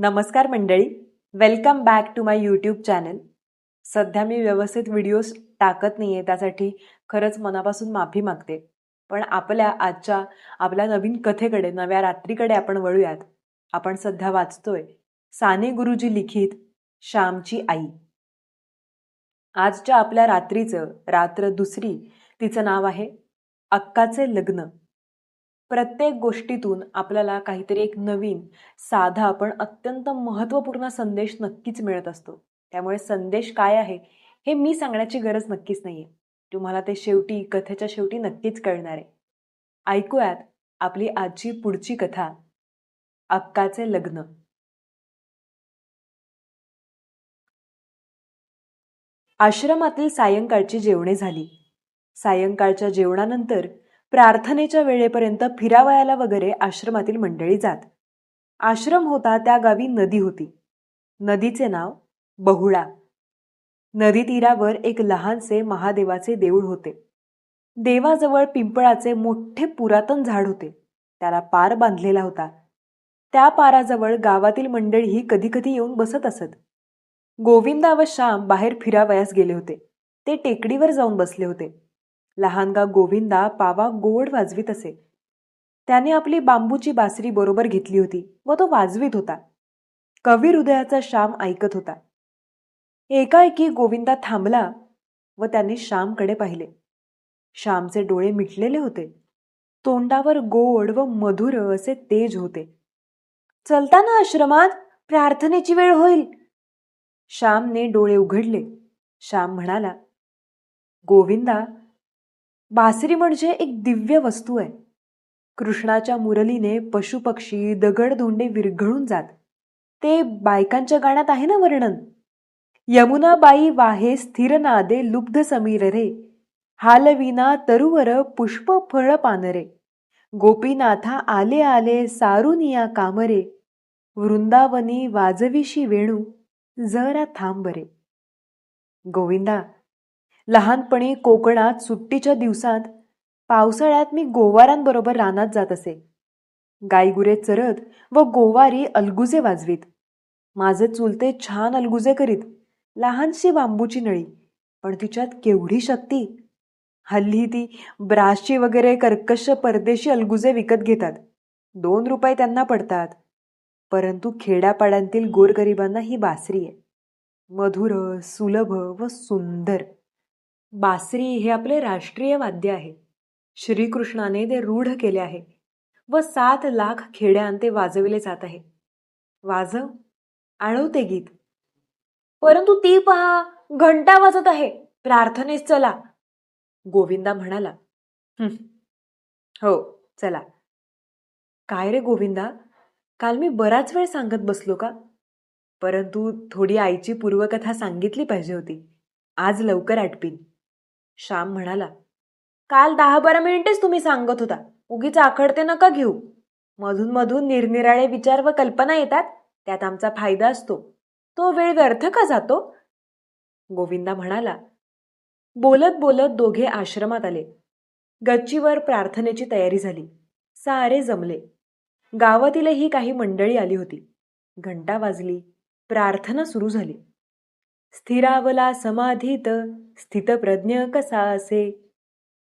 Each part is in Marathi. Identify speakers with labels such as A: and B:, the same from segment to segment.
A: नमस्कार मंडळी. Welcome back to my YouTube channel सध्या मी व्यवस्थित व्हिडिओज टाकत नाही आहे त्यासाठी खरंच मनापासून माफी मागते. पण आपल्या आजच्या आपल्या नवीन कथेकडे नव्या रात्रीकडे आपण वळूयात. आपण सध्या वाचतोय साने गुरुजी लिखित श्यामची आई. आजच्या आपल्या रात्रीचं रात्र दुसरी तिचं नाव आहे अक्काचे लग्न. प्रत्येक गोष्टीतून आपल्याला काहीतरी एक नवीन साधा पण अत्यंत महत्त्वपूर्ण संदेश नक्कीच मिळत असतो. त्यामुळे संदेश काय आहे हे मी सांगण्याची गरज नक्कीच नाही आहे तुम्हाला ते शेवटी कथेच्या शेवटी नक्कीच कळणार. आहे ऐकूयात आपली आजची पुढची कथा अक्काचे लग्न. आश्रमातील सायंकाळची जेवणे झाली. सायंकाळच्या जेवणानंतर प्रार्थनेच्या वेळेपर्यंत फिरावयाला वगैरे आश्रमातील मंडळी जात. आश्रम होता त्या गावी नदी होती. नदीचे नाव बहुळा. नदी तीरावर एक लहानसे महादेवाचे देऊळ होते. देवाजवळ पिंपळाचे मोठे पुरातन झाड होते. त्याला पार बांधलेला होता. त्या पाराजवळ गावातील मंडळीही कधी कधी येऊन बसत असत. गोविंदा व श्याम बाहेर फिरावयास गेले होते. ते टेकडीवर जाऊन बसले होते. लहानगा गोविंदा पावा गोड वाजवीत असे. त्याने आपली बांबूची बासरी बरोबर घेतली होती व तो वाजवीत होता. कवी हृदयाचा श्याम ऐकत होता. एकाएकी गोविंदा थांबला व त्याने श्यामकडे पाहिले. श्यामचे डोळे मिटलेले होते. तोंडावर गोड व मधुर असे तेज होते. चलताना आश्रमात प्रार्थनेची वेळ होईल. श्यामने डोळे उघडले. श्याम म्हणाला गोविंदा बासरी म्हणजे एक दिव्य वस्तू आहे. कृष्णाच्या मुरलीने पशुपक्षी दगडधोंडे विरघळून जात. ते बायकांच्या गाण्यात आहे ना वर्णन? यमुनाबाई वाहे स्थिर नादे लुब्ध समीर रे. हालविना तरुवर पुष्प फळ पानरे गोपीनाथा आले आले सारुनिया कामरे वृंदावनी वाजविशी वेणू जरा थांबरे गोविंदा लहानपणी कोकणात सुट्टीच्या दिवसात पावसाळ्यात मी गोवारांबरोबर रानात जात असे. गायगुरे चरत व गोवारी अलगुजे वाजवीत. माझे चुलते छान अलगुजे करीत लहानशी बांबूची नळी पण तिच्यात केवढी शक्ती. हल्ली ती ब्राशी वगैरे कर्कश परदेशी अलगुजे विकत घेतात. दोन रुपये त्यांना पडतात. परंतु खेड्यापाड्यांतील गोरगरिबांना ही बासरी आहे. मधुर सुलभ व सुंदर. बासरी हे आपले राष्ट्रीय वाद्य आहे. श्रीकृष्णाने ते रूढ केले आहे व सात लाख खेड्यान ते वाजविले जात आहे. वाजव आळवते गीत. परंतु ती पहा घंटा वाजत आहे. प्रार्थनेस चला. गोविंदा म्हणाला हो चला. काय रे गोविंदा काल मी बराच वेळ सांगत बसलो का? परंतु थोडी आईची पूर्वकथा सांगितली पाहिजे होती. आज लवकर आटपीन. श्याम म्हणाला काल दहा बारा मिनिटेच तुम्ही सांगत होता. उगीच आखडते नका घेऊ. मधून मधून निरनिराळे विचार व कल्पना येतात. त्यात आमचा फायदा असतो. तो वेळ व्यर्थ का जातो? गोविंदा म्हणाला बोलत बोलत दोघे आश्रमात आले. गच्चीवर प्रार्थनेची तयारी झाली. सारे जमले. गावातीलही काही मंडळी आली होती. घंटा वाजली. प्रार्थना सुरू झाली. स्थिरावला समाधीत स्थितप्रज्ञ कसा असे?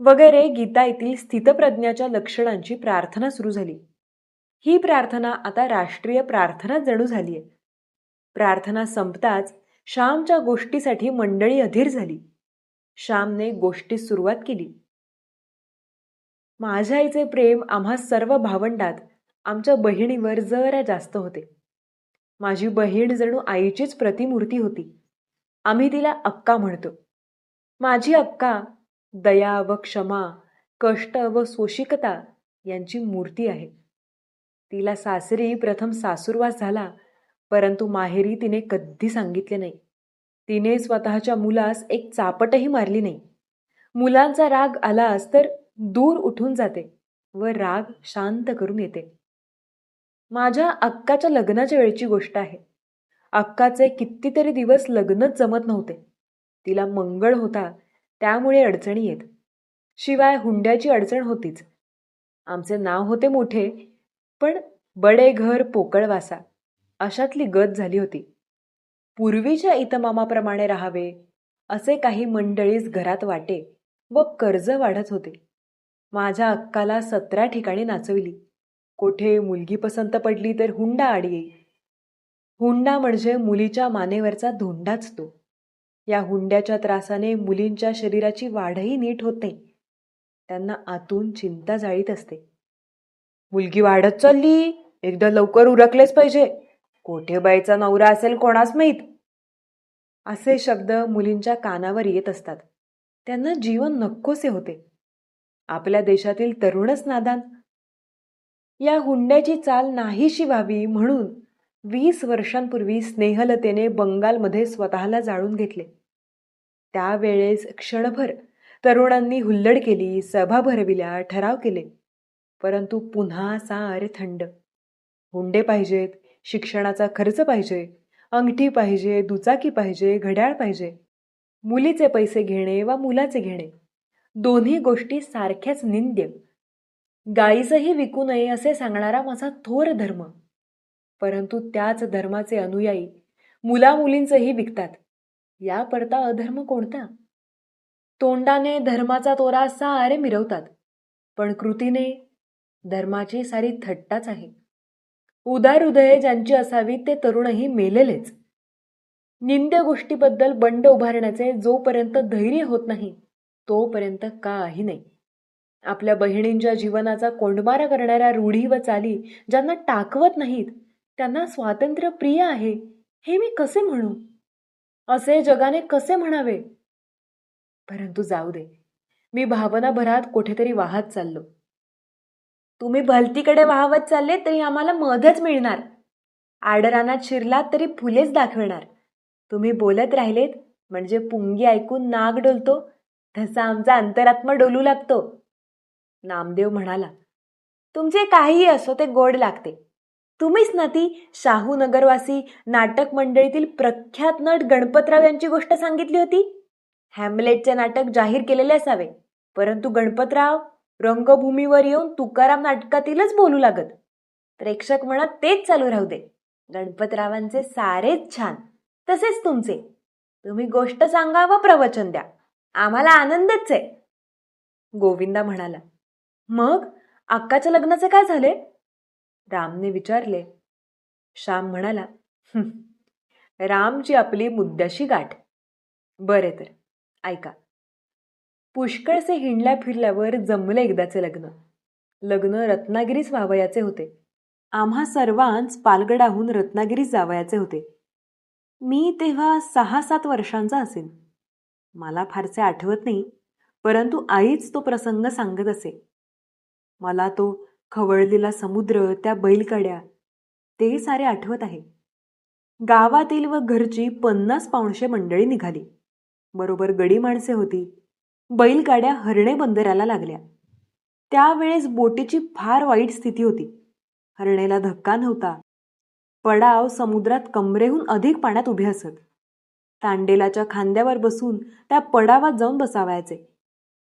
A: वगैरे गीता येथील स्थितप्रज्ञाच्या लक्षणांची प्रार्थना सुरू झाली. ही प्रार्थना आता राष्ट्रीय प्रार्थना जणू झाली आहे प्रार्थना संपताच श्यामच्या गोष्टीसाठी मंडळी अधीर झाली. श्यामने गोष्टीस सुरुवात केली. माझ्या आईचे प्रेम आम्हा सर्व भावंडात आमच्या बहिणीवर जरा जास्त होते. माझी बहीण जणू आईचीच प्रतिमूर्ती होती. आम्ही तिला अक्का म्हणतो. माझी अक्का दया व क्षमा कष्ट व सोशिकता यांची मूर्ती आहे. तिला सासरी प्रथम सासूरवास झाला परंतु माहेरी तिने कधी सांगितले नाही. तिने स्वतःच्या मुलास एक चापटही मारली नाही. मुलांचा राग आलास तर दूर उठून जाते व राग शांत करून येते. माझ्या अक्काच्या लग्नाच्या वेळची गोष्ट आहे. अक्काचे कितीतरी दिवस लग्नच जमत नव्हते. तिला मंगळ होता त्यामुळे अडचणी येत. शिवाय हुंड्याची अडचण होतीच. आमचे नाव होते मोठे पण बडे घर पोकळवासा अशातली गत झाली होती. पूर्वीच्या इतमामाप्रमाणे राहावे असे काही मंडळीच घरात वाटे व कर्ज वाढत होते. माझ्या अक्काला सतरा ठिकाणी नाचविली. कोठे मुलगी पसंत पडली तर हुंडा आडी येई हुंडा म्हणजे मुलीच्या मानेवरचा धोंडाच तो. या हुंड्याच्या त्रासाने मुलींच्या शरीराची वाढही नीट होत नाही. त्यांना आतून चिंता जाळीत असते. मुलगी वाढत चालली एकदा लवकर उरकलेच पाहिजे. कोठे बाईचा नवरा असेल कोणास माहीत? असे शब्द मुलींच्या कानावर येत असतात. त्यांना जीवन नक्कोसे होते. आपल्या देशातील तरुणच नादान. या हुंड्याची चाल नाहीशी व्हावी म्हणून वीस वर्षांपूर्वी स्नेहलतेने बंगालमध्ये स्वतःला जाळून घेतले. त्यावेळेस क्षणभर तरुणांनी हुल्लड केली सभा भरविल्या ठराव केले. परंतु पुन्हा सारे थंड. हुंडे पाहिजेत शिक्षणाचा खर्च पाहिजे अंगठी पाहिजे दुचाकी पाहिजे घड्याळ पाहिजे. मुलीचे पैसे घेणे वा मुलाचे घेणे. दोन्ही गोष्टी सारख्याच निंद्य. गाईचंही विकू नये असे सांगणारा माझा थोर धर्म. परंतु त्याच धर्माचे अनुयायी मुलामुलींचंही विकतात. या पडता अधर्म कोणता? तोंडाने धर्माचा तोरा सारे मिरवतात पण कृतीने धर्माची सारी थट्टाच आहे. उदार हृदये ज्यांची असावी ते तरुणही मेलेलेच. निंद्य गोष्टीबद्दल बंड उभारण्याचे जोपर्यंत धैर्य होत नाही तोपर्यंत काही नाही. आपल्या बहिणींच्या जीवनाचा कोंडमारा करणाऱ्या रूढी व चाली ज्यांना टाकवत नाहीत त्यांना स्वातंत्र्य प्रिय आहे हे मी कसे म्हणू? असे जगाने कसे म्हणावे? परंतु जाऊ दे मी भावनाभरात कुठेतरी वाहत चाललो. तुम्ही भलतीकडे वाहवत चालले तरी आम्हाला मधच मिळणार. आडरानात शिरलात तरी फुलेच दाखवणार. तुम्ही बोलत राहिलेत म्हणजे पुंगी ऐकून नाग डोलतो तसा आमचा अंतरात्मा डोलू लागतो. नामदेव म्हणाला तुमचे काहीही असो ते गोड लागते. तुम्हीच ना ती शाहू नगरवासी नाटक मंडळीतील प्रख्यात नट गणपतराव यांची गोष्ट सांगितली होती. हॅमलेटचे नाटक जाहीर केलेले असावे. परंतु गणपतराव रंगभूमीवर येऊन तुकाराम नाटकातीलच बोलू लागत. प्रेक्षक म्हणत तेच चालू राहू दे. गणपतरावांचे सारेच छान. तसेच तुमचे. तुम्ही गोष्ट सांगा व प्रवचन द्या. आम्हाला आनंदच आहे. गोविंदा म्हणाला मग अक्काच्या लग्नाचे काय झाले? रामने विचारले. श्याम म्हणाला रामची आपली मुद्द्याशी गाठ. बरे तर ऐका. पुष्कळसे हिंडल्या फिरल्यावर जमले एकदाचे लग्न. लग्न रत्नागिरीस व्हावयाचे होते. आम्हा सर्वांच पालगडाहून रत्नागिरीस जावयाचे होते. मी तेव्हा सहा सात वर्षांचा असेन. मला फारसे आठवत नाही परंतु आईच तो प्रसंग सांगत असे. मला तो खवळलेला समुद्र त्या बैलगाड्या ते सारे आठवत आहे. गावातील व घरची पन्नास पाऊणशे मंडळी निघाली. बरोबर गडी माणसे होती. बैलगाड्या हरणे बंदराला लागल्या. त्यावेळेस बोटीची फार वाईट स्थिती होती. हरणेला धक्का नव्हता. पडाव समुद्रात कमरेहून अधिक पाण्यात उभे असत. तांडेलाच्या खांद्यावर बसून त्या पडावात जाऊन बसावायचे.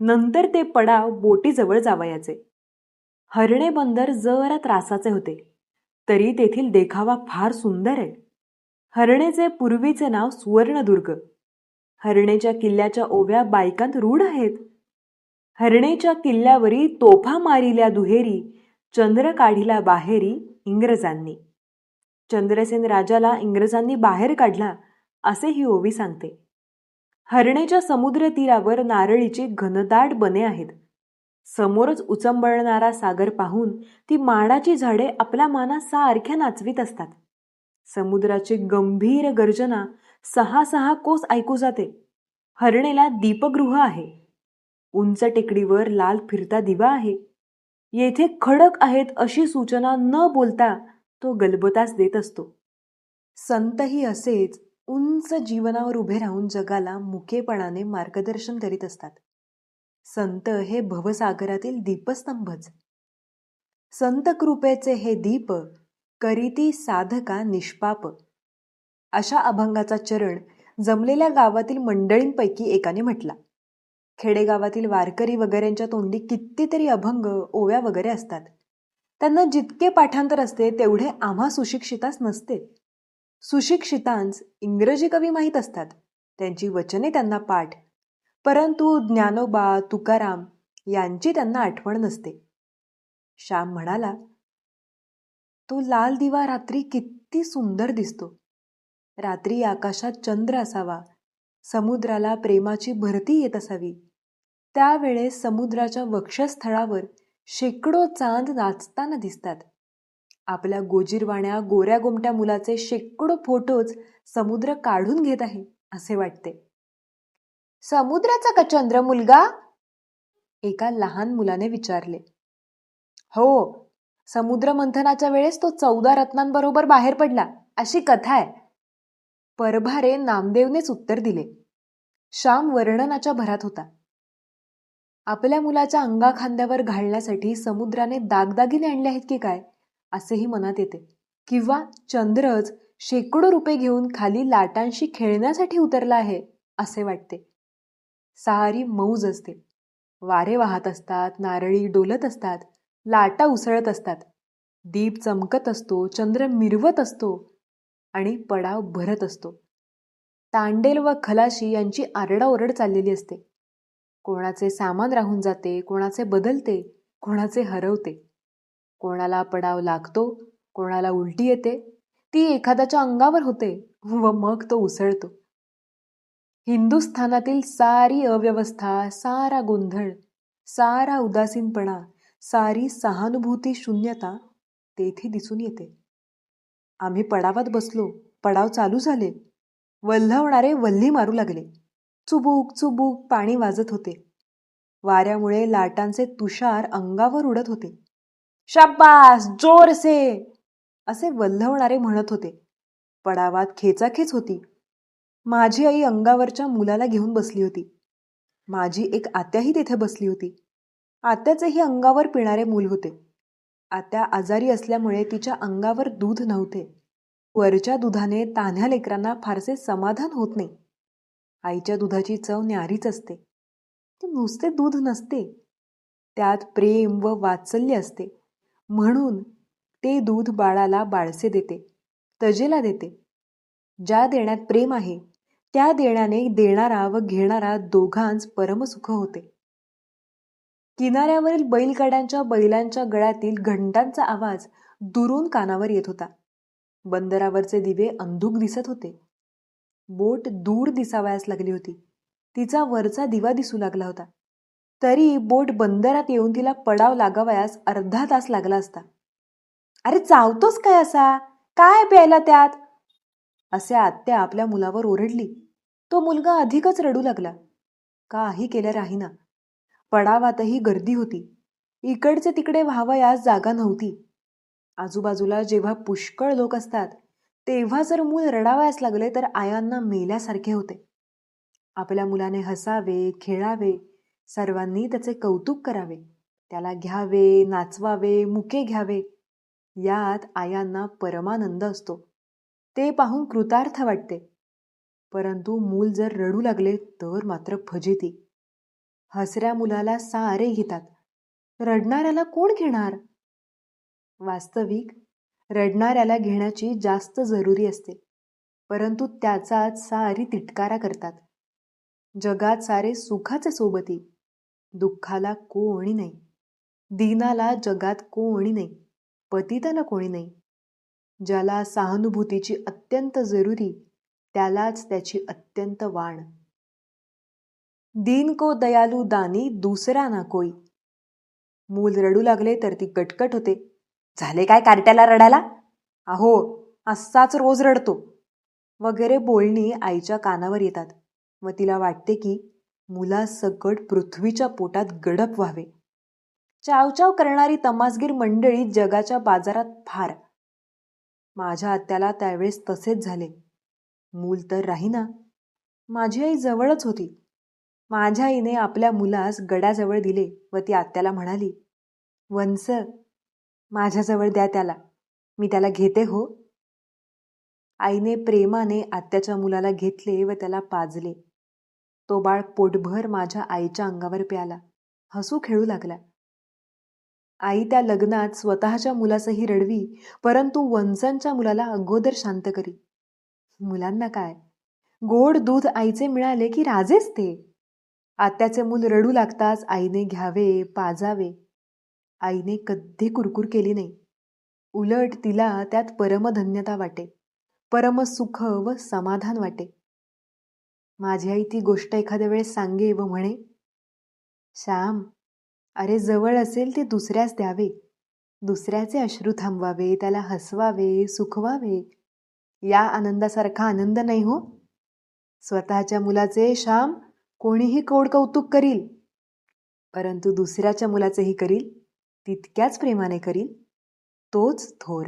A: नंतर ते पडाव बोटीजवळ जावयाचे. हरणे बंदर जरा त्रासाचे होते. तरी तेथील देखावा फार सुंदर आहे. हरणेचे पूर्वीचे नाव सुवर्णदुर्ग. हरणेच्या किल्ल्याच्या ओव्या बायकांत रूढ आहेत. हरणेच्या किल्ल्यावरी तोफा मारिल्या दुहेरी चंद्र काढिला बाहेरी इंग्रजांनी. चंद्रसेन राजाला इंग्रजांनी बाहेर काढला असे ही ओवी सांगते. हरणेच्या समुद्र तीरावर नारळीची घनदाट बने आहेत. समोरच उचंबळणारा सागर पाहून ती माडाची झाडे आपल्या माना सारख्या नाचवीत असतात. समुद्राची गंभीर गर्जना सहा सहा कोस ऐकू जाते. हरणेला दीपगृह आहे. उंच टेकडीवर लाल फिरता दिवा आहे. येथे खडक आहेत अशी सूचना न बोलता तो गलबतास देत असतो. संतही असेच उंच जीवनावर उभे राहून जगाला मुकेपणाने मार्गदर्शन करीत असतात. संत हे भवसागरातील दीपस्तंभच. संत कृपेचे हे दीप करीती साधका निष्पाप. अशा अभंगाचा चरण जमलेल्या गावातील मंडळींपैकी एकाने म्हटला. खेडेगावातील वारकरी वगैरेंच्या तोंडी कितीतरी अभंग ओव्या वगैरे असतात. त्यांना जितके पाठांतर असते तेवढे आम्हा सुशिक्षितास नसते. सुशिक्षितांस इंग्रजी कवी माहीत असतात. त्यांची वचने त्यांना पाठ परंतु ज्ञानोबा तुकाराम यांची त्यांना आठवण नसते. श्याम म्हणाला तो लाल दिवा रात्री किती सुंदर दिसतो. रात्री आकाशात चंद्र असावा समुद्राला प्रेमाची भरती येत असावी. त्यावेळेस समुद्राच्या वक्षस्थळावर शेकडो चांद नाचताना दिसतात. आपल्या गोजीरवाण्या गोऱ्या गोमट्या मुलाचे शेकडो फोटोज समुद्र काढून घेत आहे असे वाटते. समुद्राचा का चंद्र मुलगा? एका लहान मुलाने विचारले. हो समुद्र मंथनाच्या वेळेस तो चौदा रत्नांबरोबर बाहेर पडला. अशी कथा आहे. परभारे नामदेवनेच उत्तर दिले. श्याम वर्णनाच्या भरात होता. आपल्या मुलाच्या अंगा खांद्यावर घालण्यासाठी समुद्राने दागदागिने आणले आहेत की काय? असेही मनात येते. किंवा चंद्रच शेकडो रुपये घेऊन खाली लाटांशी खेळण्यासाठी उतरला आहे असे वाटते. सहारी मौज असते. वारे वाहत असतात नारळी डोलत असतात लाटा उसळत असतात. दीप चमकत असतो चंद्र मिरवत असतो आणि पडाव भरत असतो. तांडेल व खलाशी यांची आरडाओरड चाललेली असते. कोणाचे सामान राहून जाते कोणाचे बदलते कोणाचे हरवते. कोणाला पडाव लागतो कोणाला उलटी येते ती एखाद्याच्या अंगावर होते व मग तो उसळतो. हिंदुस्थानातील सारी अव्यवस्था सारा गोंधळ सारा उदासीनपणा सारी सहानुभूती शून्यता तेथे दिसून येते. आम्ही पडावात बसलो पडाव चालू झाले. वल्हवणारे वल्ली मारू लागले. चुबूक चुबूक पाणी वाजत होते. वाऱ्यामुळे लाटांचे तुषार अंगावर उडत होते. शाबास जोरसे! असे वल्हवणारे म्हणत होते. पडावात खेचाखेच होती. माझी आई अंगावरच्या मुलाला घेऊन बसली होती. माझी एक आत्याही तेथे बसली होती. आत्याचेही अंगावर पिणारे मूल होते. आत्या आजारी असल्यामुळे तिच्या अंगावर दूध नव्हते. वरच्या दुधाने तान्ह्या लेकरांना फारसे समाधान होत नाही. आईच्या दुधाची चव न्यारीच असते. ते नुसते दूध नसते. त्यात प्रेम व वात्सल्य असते. म्हणून ते दूध बाळाला बाळसे देते. तजेला देते. ज्या देण्यात प्रेम आहे त्या देण्याने देणारा व घेणारा दोघांच परमसुख होते. किनाऱ्यावरील बैलगाड्यांच्या बैलांच्या गळ्यातील घंटांचा आवाज दुरून कानावर येत होता. बंदरावरचे दिवे अंधुक दिसत होते. बोट दूर दिसावयास लागली होती. तिचा वरचा दिवा दिसू लागला होता. तरी बोट बंदरात येऊन तिला पडाव लागावयास अर्धा तास लागला असता. अरे चावतोस काय असा? काय प्यायला त्यात? असे आत्या आपल्या मुलावर ओरडली. तो मुलगा अधिकच रडू लागला. काही केलं राहीना. पडावातही गर्दी होती. इकडचे तिकडे व्हावयास जागा नव्हती. आजूबाजूला जेव्हा पुष्कळ लोक असतात तेव्हा जर मूल रडावयास लागले तर आयांना मेल्यासारखे होते. आपल्या मुलाने हसावे खेळावे सर्वांनी त्याचे कौतुक करावे. त्याला घ्यावे नाचवावे मुके घ्यावे. यात आयांना परमानंद असतो. ते पाहून कृतार्थ वाटते. परंतु मूल जर रडू लागले तर मात्र फजिती. हसऱ्या मुलाला सारे घेतात. रडणाऱ्याला कोण घेणार? वास्तविक रडणाऱ्याला घेण्याची जास्त जरुरी असते. परंतु त्याचाच सारी तिटकारा करतात. जगात सारे सुखाचे सोबती. दुःखाला कोणी नाही. दीनाला जगात कोणी नाही. पतिताला कोणी नाही. ज्याला सहानुभूतीची अत्यंत जरुरी त्यालाच त्याची अत्यंत वाण. दीन को दयालू दानी दुसरा ना कोई. मूल रडू लागले तर ती कटकट होते. झाले काय कार्ट्याला रडायला? अहो असाच रोज रडतो. वगैरे बोलणी आईच्या कानावर येतात. व तिला वाटते की मुलासकट पृथ्वीच्या पोटात गडप व्हावे. चावचाव करणारी तमासगीर मंडळी जगाच्या बाजारात फार माझ्या आत्याला त्यावेळेस तसेच झाले. मूल तर राहीना. माझी आई जवळच होती. माझ्या आईने आपल्या मुलास गड्याजवळ दिले व ती आत्याला म्हणाली वंस माझ्याजवळ द्या त्याला. मी त्याला घेते हो. आईने प्रेमाने आत्याच्या मुलाला घेतले व त्याला पाजले. तो बाळ पोटभर माझ्या आईच्या अंगावर प्याला. हसू खेळू लागला. आई त्या लग्नात स्वतःच्या मुलासही रडवी परंतु वंचांच्या मुलाला अगोदर शांत करी. मुलांना काय? गोड दूध आईचे मिळाले की राजेच ते? आत्याचे मूल रडू लागताच आईने घ्यावे पाजावे. आईने कधी कुरकुर केली नाही. उलट तिला त्यात परमधन्यता वाटे परमसुख व समाधान वाटे. माझी आई ती गोष्ट एखाद्या वेळेस सांगे व म्हणे श्याम अरे जवळ असेल ते दुसऱ्यास द्यावे. दुसऱ्याचे अश्रू थांबवावे त्याला हसवावे सुखवावे. या आनंदासारखा आनंद नाही हो. स्वतःच्या मुलाचे श्याम कोणीही कोड कौतुक करील. परंतु दुसऱ्याच्या मुलाचेही करील. तितक्याच प्रेमाने करील. तोच थोर.